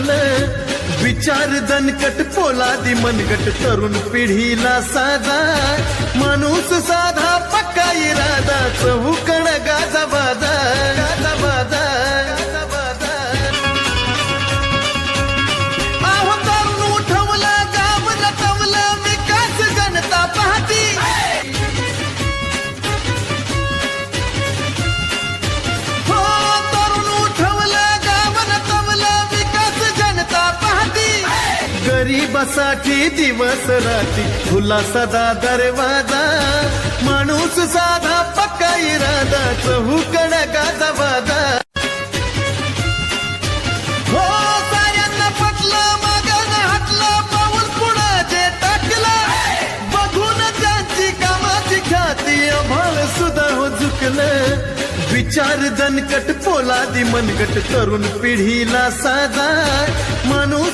झुकलं विचार दणकट पोलादी मनगट तरुण पिढीला साधा माणूस साधा गरीबासाठी दिवस राती. खुला सदा दरवाजा माणूस साधा पक्का इरादा चहूकड गाजा बाजा हो साऱ्यांना पटलं मागानं हटलं पाऊल पुढं जे बघून त्यांची कामाची ख्याती अभाळ सुद्धा हो झुकलं. विचार दणकट पोलादी मनगट तरुण पिढीला साधा माणूस